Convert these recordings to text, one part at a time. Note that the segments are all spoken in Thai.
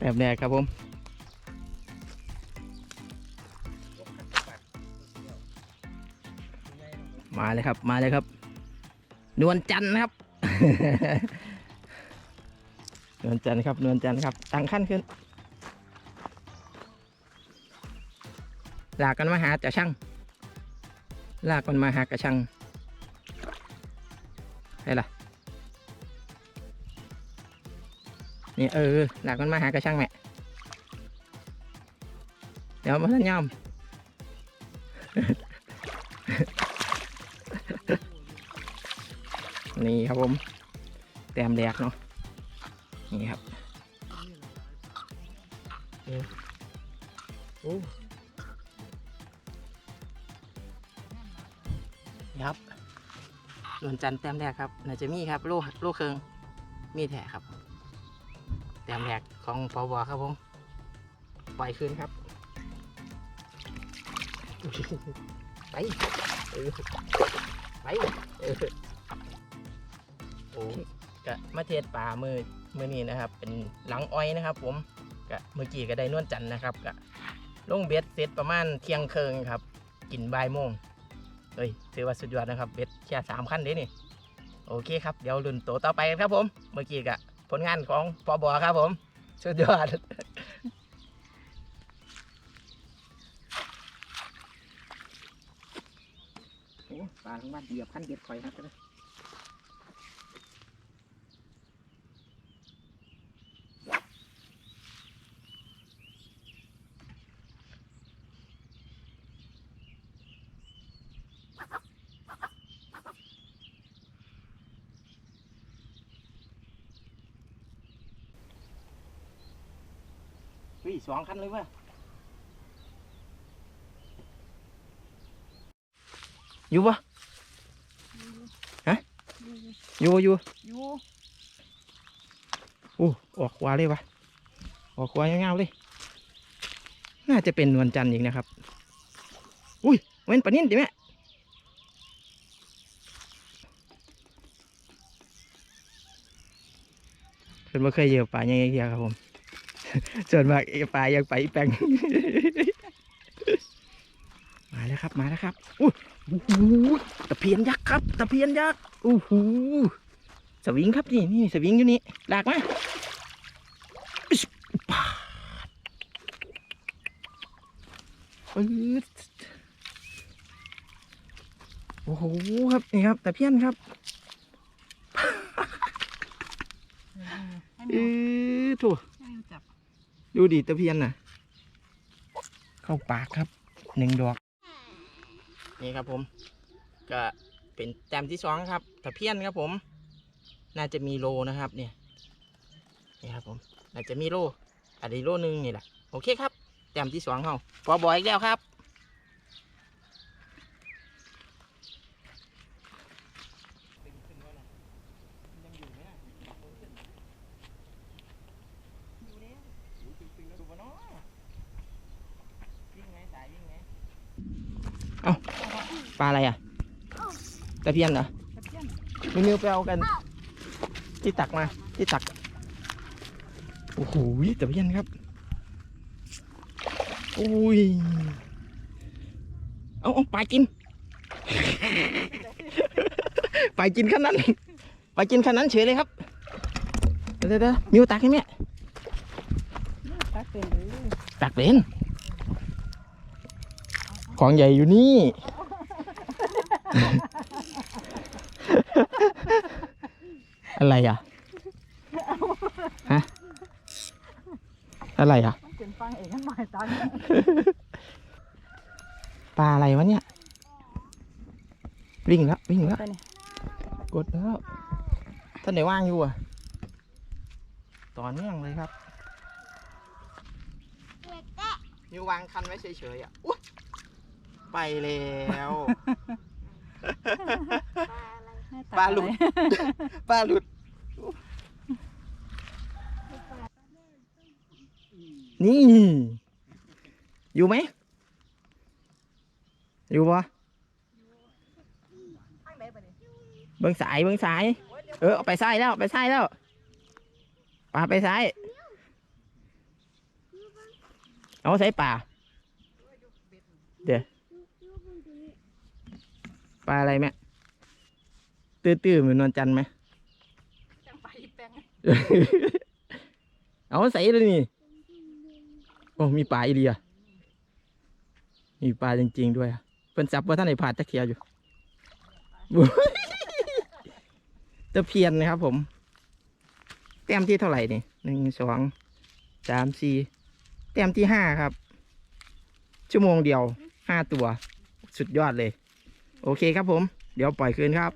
แต้มแรกครับผมมาเลยครับมาเลยครับ นวลจันทร์ครับ นวลจันทร์ครับนวลจันทร์ครับตั้งขั้นขึ้นลากกันมาหาจะช่างลากมันมาหากระชังใช่ล่ะ นี่เออหลากมันมาหากระชังแม่เดี๋ยวมันยอมนี่ครับผม แต้มแรกเนาะนี่ครับโอ้นี่ครับนวลจันทร์แต้มแรกครับน่าจะมีครับ โลโลเคิงมีแถครับ ต้มแรกของปอบครับผมปล่อยคืนครับไปเออไปเออโอ้กะมาเทศป่ามือมือนี้นะครับ เป็นหลังอ้อยนะครับ ผมกะเมื่อกี้ก็ได้นวลจันนะครับกะลงเบ็ดเสร็จประมาณเที่ยงเคืองครับกินบ่ายโมงเฮ้ยถือว่าสุดยอดนะครับเบ็ดแค่สามขั้นเด้นี่โอเคครับ เดี๋ยวรุ่นโตต่อไปกันครับผม เมื่อกี้กะ ผลงานของปอบอครับผมสุดยอดโอ้ปลาทั้งบ้านเหยียบขั้นเด็ดข่อยครับ สองคันเลยเว่ะอยู่ปะอยู่อยู่อยู่อู้ออกขวาเลยวะออกขวาเงาๆเลย น่าจะเป็นนวลจันทร์อีกนะครับ อุ้ยเว้นปะนิ่นดิแม่เพิ่นบ่เคยเหยียบป่าอย่างเงี้ยครับผม ส่วนมากปลายังไปอีแปลงมาแล้วครับมาแล้วครับอุ้ยโอ้โหตะเพียนยักษ์ครับตะเพียนยักษ์โอ้โหสวิงครับนี่นี่สวิงอยู่นี่ลากมาอิ๊ชปาดปื๊ดโอ้โหครับนี่ครับตะเพียนครับให้เอมิวอถูกให้มิวจับ ดูดิตะเพียนน่ะ เข้าปากครับหนึ่งดอก นี่ครับผม ก็เป็นแต้มที่สองครับตะเพียนครับผม น่าจะมีโลนะครับ เนี่ยนี่ครับผม น่าจะมีโลอาจจะโลหนึงนี่แหละโอเคครับแต้มที่สองเขาปอบอยอีกแล้วครับ เอ้าปลาอะไรอะ ตะเพียนเหรอมีมิวไปเอากัน ที่ตักมา ที่ตัก โอ้โหตะเพียนครับอุ้ยเอาเอาปลากินปลากินขนาดนั้นปลากินขนาดนั้นเฉยเลยครับเดี๋ยวเดี๋ยวมิวตักให้แม่ตักเป็นตักเป็นของใหญ่อยู่นี่ อะไรอะฮะอะไรอะมันเป็นฟังเองกันหน่อยตักปลาอะไรวะเนี่ย วิ่งแล้ววิ่งแล้ว ไปนี่กดแล้ว ท่านไหนว่างอยู่อะ ต่อเนื่องเลยครับนิววางคันไว้เฉยๆอะอุ๊ยไปแล้วให้ ตักปลาหลุด อะไร ปลาหลุด นี่ อยู่ไหม อยู่ปะเบิ้งสายเบิ้งสาย เออเอาไปซ้ายแล้วไปซ้ายแล้วปลาไปซ้าย เอาใส่ป่าเดี๋ยวปลาอะไรแม่ ตื้อๆเหมือนนวลจันทร์ไหมจังไปแปลงเอาใส่เลยนี่โอ้มีปลาอีเดียมีปลาจริง ๆ ด้วยอะเพิ่นจับว่าท่านไหนผ่านตะเคียอยู่ตะเพียนนะครับผม แต้มที่เท่าไหร่นี่หนึ่งสองสามสี่แต้มที่ห้าครับ ชั่วโมงเดียวห้าตัว สุดยอดเลย โอเคครับผม เดี๋ยวปล่อยคืนครับ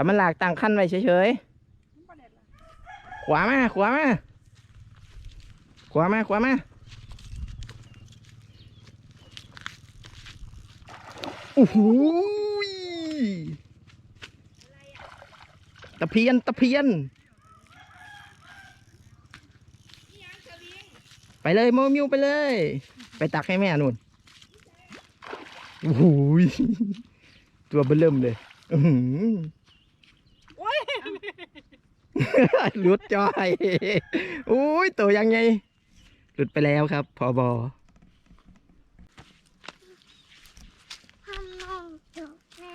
ถ้ามันหลากตั้งขั้นไว้เฉยๆ ขวามา ขวามา ขวามา ขวามา โอ้โหตะเพียน ตะเพียน ไปเลยโมมิวไปเลย ไปตักให้แม่นู่นโอ้โหตัวเบิ่มเริ่มเลย อื้อ หลุดจอยอุ้ยตัวยังไง หลุดไปแล้วครับพอบอทำนองจบแม่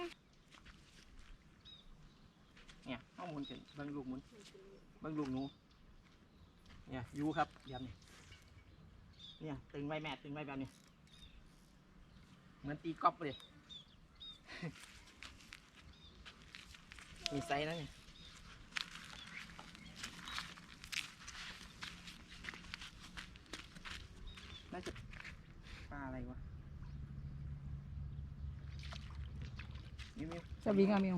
เนี่ยเอาหมุนกันบังลูกมุนเบังลูกหนูเนี่ยยูครับยำเนี่ยเนี่ยตึงไว้แม่ตึงไว้แบบนี้ เหมือนตีก๊อล์ฟเลยมีไซส์นะเนี่ย น่าจะปลา อะไรวะมิวมิวจะวิ่งอะมิว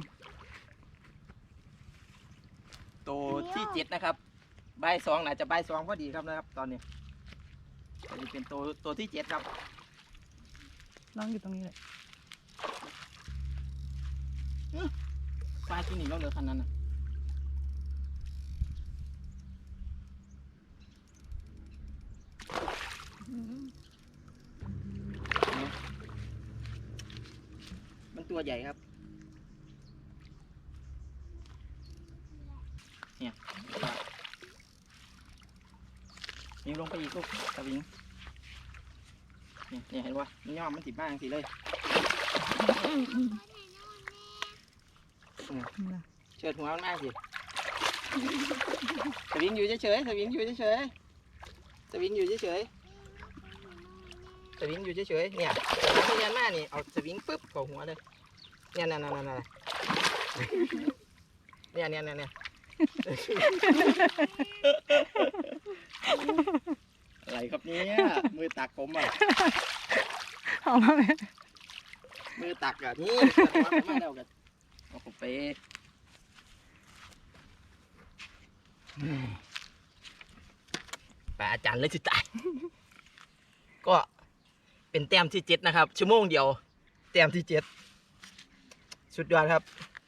ตัวที่เจ็ดนะครับ ใบายสองอาจจะใบายสองพอดีครับนะครับ ตอนนี้อันนี้เป็นตัวตัวที่เจ็ดครับ น้องอยู่ตรงนี้เลยปลาที่หนีเราเหลือคันนั้นนะ ตัวใหญ่ครับ เนี่ยปลานี่ลงไปอีกลูกตะวิงเนี่ยเนี่ยเห็นปะมันย่อมมันติดบ้างสิเลยเชิดหัวมันมากสิสวิงอยู่เฉยๆสวิงอยู่เฉยๆสวิงอยู่เฉยๆสวิงอยู่เฉยๆเนี่ยน้ำมันยันมากนี่เอาสวิงปุ๊บเข้าหัวเลย เนี่ยนั่นนั่นนั่นนั่นเนี่ยเนี่ยเนี่ยเนี่ยอะไรครับเนี่ยมือตักผมอะเอามาแม่มือตักอะนี่มาแล้วกันเอาผมไปปอาจารย์เลยสิตาย ก็เป็นแต้มที่เจ็ดนะครับ ชั่วโมงเดียว แต้มที่เจ็ด สุดยอดครับ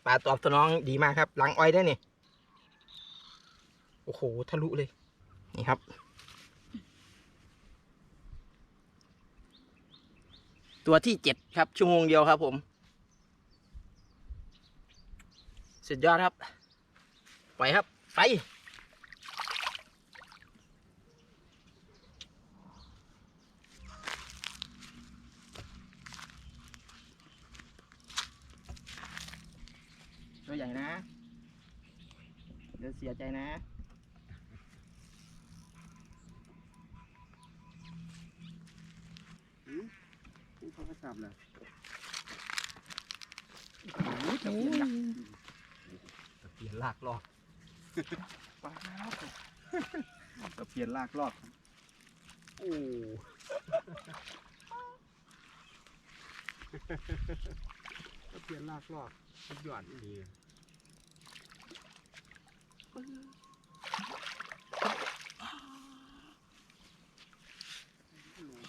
ปลาตอบสนองดีมากครับ หลังอ้อยได้นี่โอ้โหทะลุเลย นี่ครับ ตัวที่เจ็ดครับ ชั่วโมงเดียวครับผม สุดยอดครับ ไปครับ ไป ตัวใหญ่นะ เดี๋ยวเสียใจนะเขาก็จับเลยตะเพียนยักษ์ตะเพียนลากลอกป้าตะเพียนลากรอบโอ้ตะเพียนลากรอบสุดยอดดี โล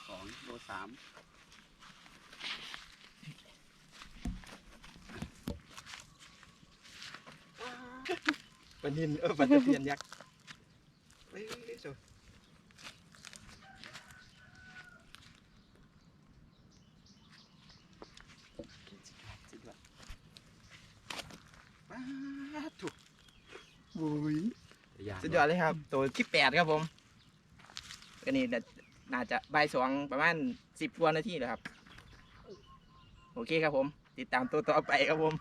สองโลสามปนินเออปลาตะเพียนยักษ์เอ้ยโซ่สุดยอดป้าดถูกโอดเลยครับ ตัวที่แปดครับผมก็นี่น่าจะใบสองประมาณสิบกว่านาทีแล้วครับ โอเคครับผม ติดตามตัวต่อไปครับผม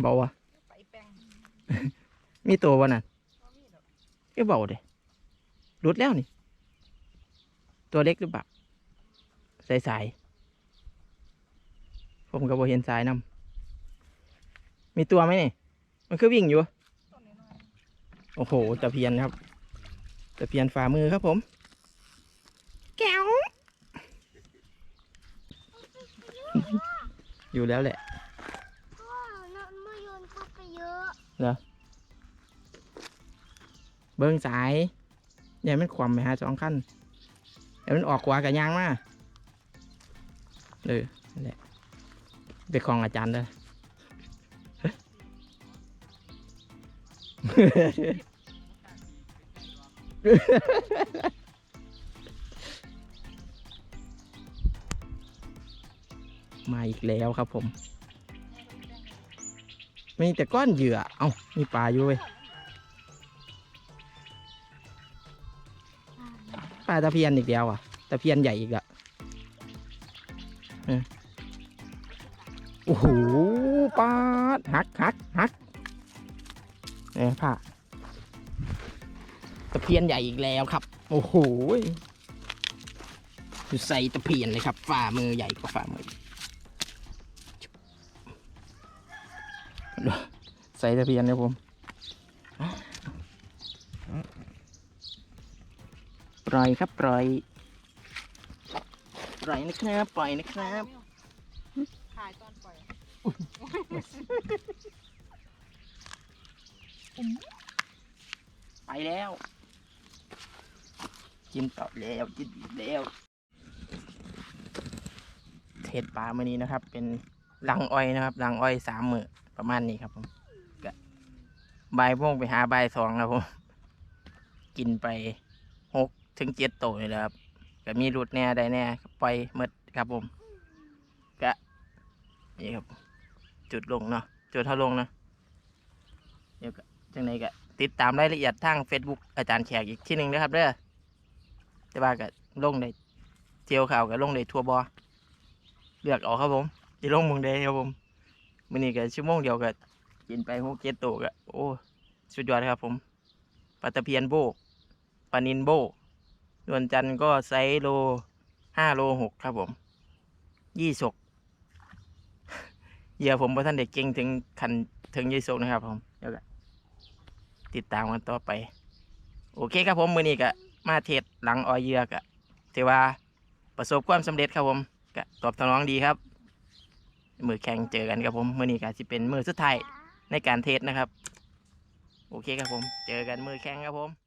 เบาอะมีตัววะน่ะก็เบาเด้รุดแล้วนี่ ตัวเล็กหรือเปล่าสายสๆ ผมก็บ่เห็นสายนำมีตัวไหมนี่ มันคือวิ่งอยู่ต้นน้อยโอ้โหตะเพียนครับ ตะเพียนฝ่ามือครับผม แก้ว อยู่แล้วแหละพ่อนั่นไม่โยนเข้าไปเยอะเบิ้งสายอย่ามันขวำไปหาสองขั้นอย่ามันออกขวากับยางมา เออนั่นแหละ ไปคลองอาจารย์เด้อมาอีกแล้วครับผม มีแต่ก้อนเหยื่อ เอ้า มีปลาอยู่เว้ย ปลาตะเพียนอีกแล้วอะ ตะเพียนใหญ่อีกละ โอ้โหปลาดหักหักหักเนี่ยผ้าตะเพียนใหญ่อีกแล้วครับ โอ้โหอยู่ใส่ตะเพียนเลยครับ ฝ่ามือใหญ่กว่าฝ่ามือ ใส่ตะเพียนเลยผมปล่อยครับปล่อยปล่อยนะครับปล่อยนะครับายตอนปล่อยไปแล้ว กินต่อแล้วกินอีกแล้วเทศปลามื่อนี้นะครับ เป็นลังอ้อยนะครับลังอ้อยสามมือประมาณนี้ครับผมก็บ่ายโมงไปหาใบสองครับผมกินไปหกถึงเจ็ดโตวนี่แหละครับก็มีรุดแน่ได้แน่ปล่อยมดครับผม นี่ครับ จุดลงเนาะจุดเท่าลงเนาะเดี๋ยวจังไหนก็ติดตามรายละเอียดทาง Facebook อาจารย์แขกอีกที่หนึ่งนะครับเด้อแต่ว่าก็ลงได้เที่ยวข่าวก็ลงได้ทัวร์บอเลือกออกครับผมจะลงเมึงได้ครับผมมื้อนี้ก็ชั่วโมงเดียวก็กินไปหกเจ็ดตัวก็โอ้สุดยอดครับผมปลาตะเพียนโบปลานินโบนวลจันทร์ก็ไซโลห้าโลหกครับผมยี่สก เหยื่อผมพระท่านเด็กเก่งถึงขันถึงยี่สกนะครับผมเดี๋ยวก็ติดตามกันต่อไป โอเคครับผมมือนี้ก็มาเทศหลังออยเยือกะถือว่าประสบความสำเร็จครับผมก็ตอบสนองดีครับ มือแข่งเจอกันครับผมมือนี้ก็จะเป็นมือสุดท้ายในการเทศนะครับ โอเคครับผม เจอกันมือแข่งครับผม